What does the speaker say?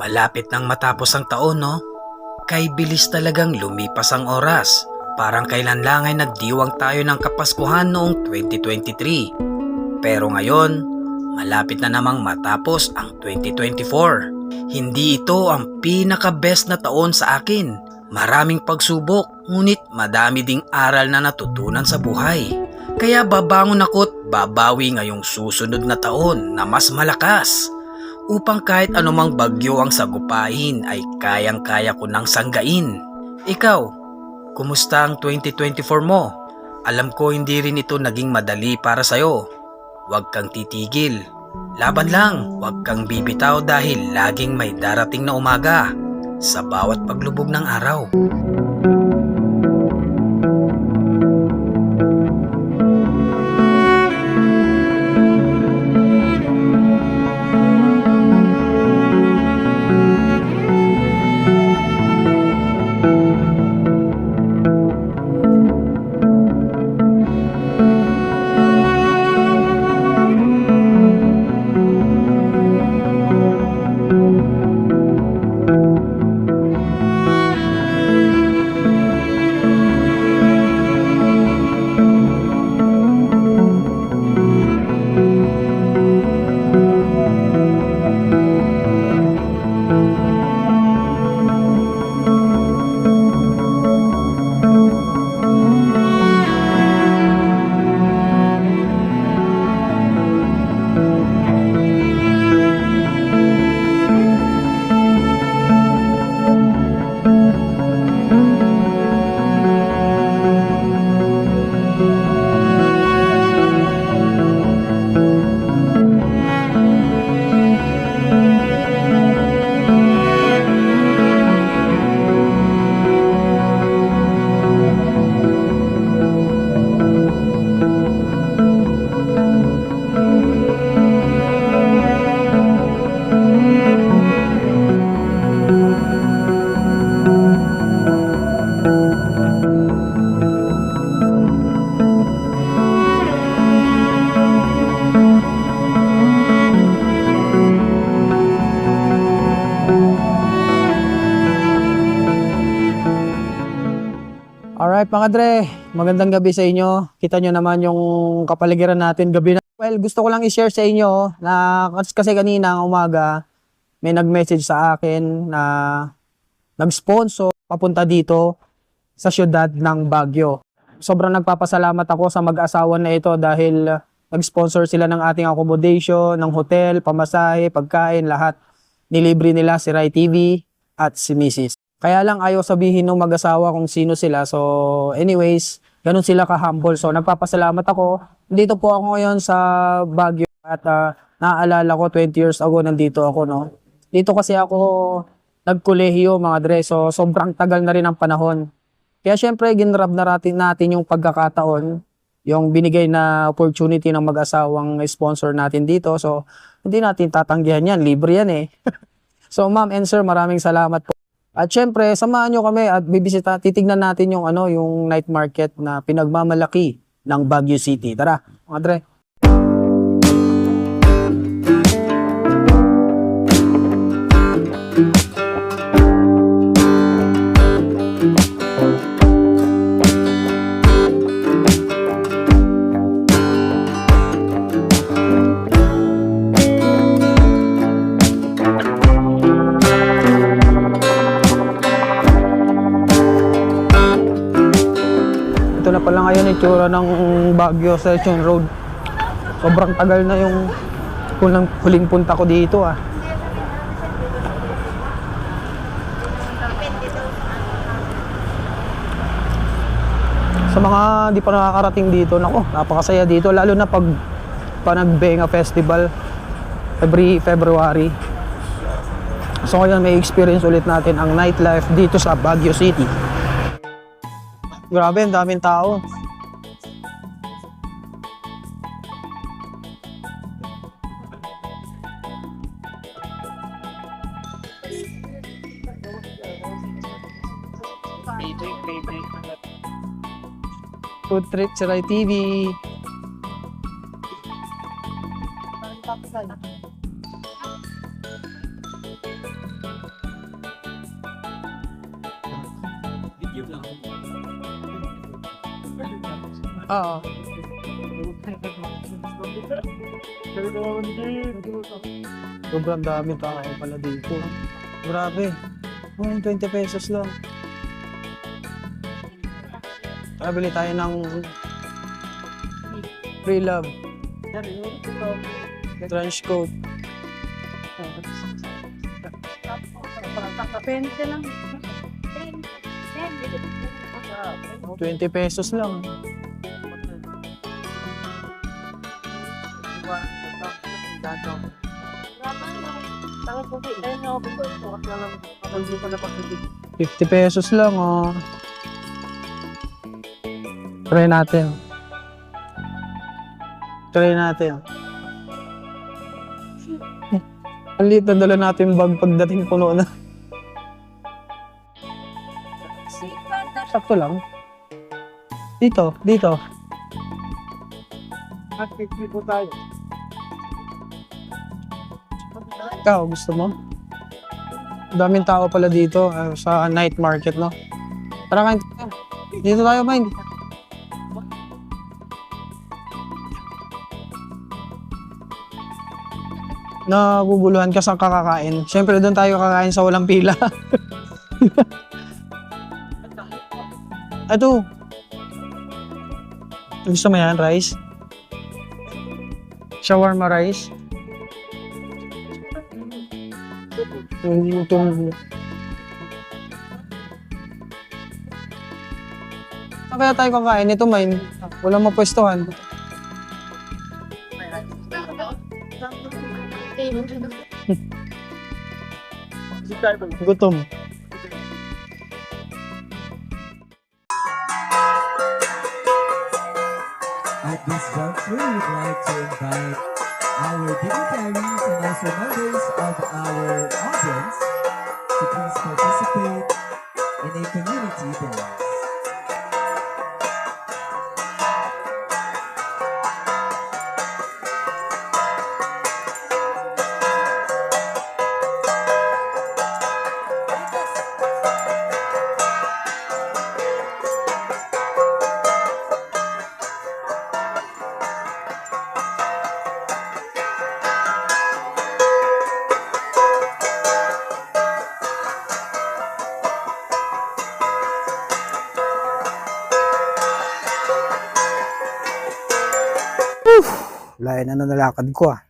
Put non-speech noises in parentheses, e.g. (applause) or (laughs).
malapit nang matapos ang taon no? Kay bilis talagang lumipas ang oras. Parang kailan lang ay nagdiwang tayo ng Kapaskuhan noong 2023. Pero ngayon, malapit na namang matapos ang 2024. Hindi ito ang pinaka-best na taon sa akin. Maraming pagsubok, ngunit madami ding aral na natutunan sa buhay. Kaya babangon ako't babawi ngayong susunod na taon na mas malakas upang kahit anumang bagyo ang sagupahin ay kayang-kaya ko nang sanggain. Ikaw, kumusta ang 2024 mo? Alam ko hindi rin ito naging madali para sa'yo. Huwag kang titigil. Laban lang, huwag kang bibitaw dahil laging may darating na umaga sa bawat paglubog ng araw. Alright mga Dre, magandang gabi sa inyo. Kita nyo naman yung kapaligiran natin gabi na. Well, gusto ko lang i-share sa inyo na kas- kasi kanina umaga may nag-message sa akin na nag-sponsor papunta dito sa syudad ng Baguio. Sobrang nagpapasalamat ako sa mag-asawa na ito dahil nag-sponsor sila ng ating accommodation, ng hotel, pamasahe, pagkain, lahat. Nilibre nila si Rai TV at si Mrs. Kaya lang ayaw sabihin ng mag-asawa kung sino sila. So anyways, ganun sila ka-humble. So nagpapasalamat ako. Dito po ako ngayon sa Baguio at ah, naaalala ko 20 years ago nandito ako no. Dito kasi ako nagkolehiyo mga dre. So sobrang tagal na rin ang panahon. Kaya syempre ginrab na natin, natin yung pagkakataon yung binigay na opportunity ng mag-asawang sponsor natin dito. So, hindi natin tatanggihan yan. Libre yan eh. (laughs) so, ma'am and sir, maraming salamat po. At syempre, samahan nyo kami at bibisita, titignan natin yung ano, yung night market na pinagmamalaki ng Baguio City. Tara, mga Dre. Na pala ngayon itsura ng Baguio Section Road. Sobrang tagal na yung huling, huling punta ko dito ah. Sa mga di pa nakakarating dito, nako, napakasaya dito lalo na pag Panagbenga Festival every February. So ngayon may experience ulit natin ang nightlife dito sa Baguio City. Grabe, ang daming tao. Food Trip Saray TV. Video lang. Oo. Sobrang dami tao pala dito. Grabe. Oh, 20 pesos lang. Tara, bili tayo ng free love. Trench coat. Pwede lang. 20 pesos lang. Thank 50 pesos lang, oh. Try natin. Try natin. Ang liit na dala natin bag pagdating puno na. Sakto lang. Dito, dito. Ikaw, gusto mo? Daming tao pala dito ah, sa night market, no? Tara kain tayo. Dito tayo, Mind. Naguguluhan ka sa kakakain. Siyempre, doon tayo kakain sa walang pila. (laughs) Ito. Gusto mo yan, rice? Shawarma rice? Yung itong... Saan kaya tayo kakain? Ito, Main. Walang mapwestuhan. (laughs) Gutom. At this juncture, we'd like to invite our dignitaries and also members of our audience to please participate in a community dance. Layan na nalakad ko ah.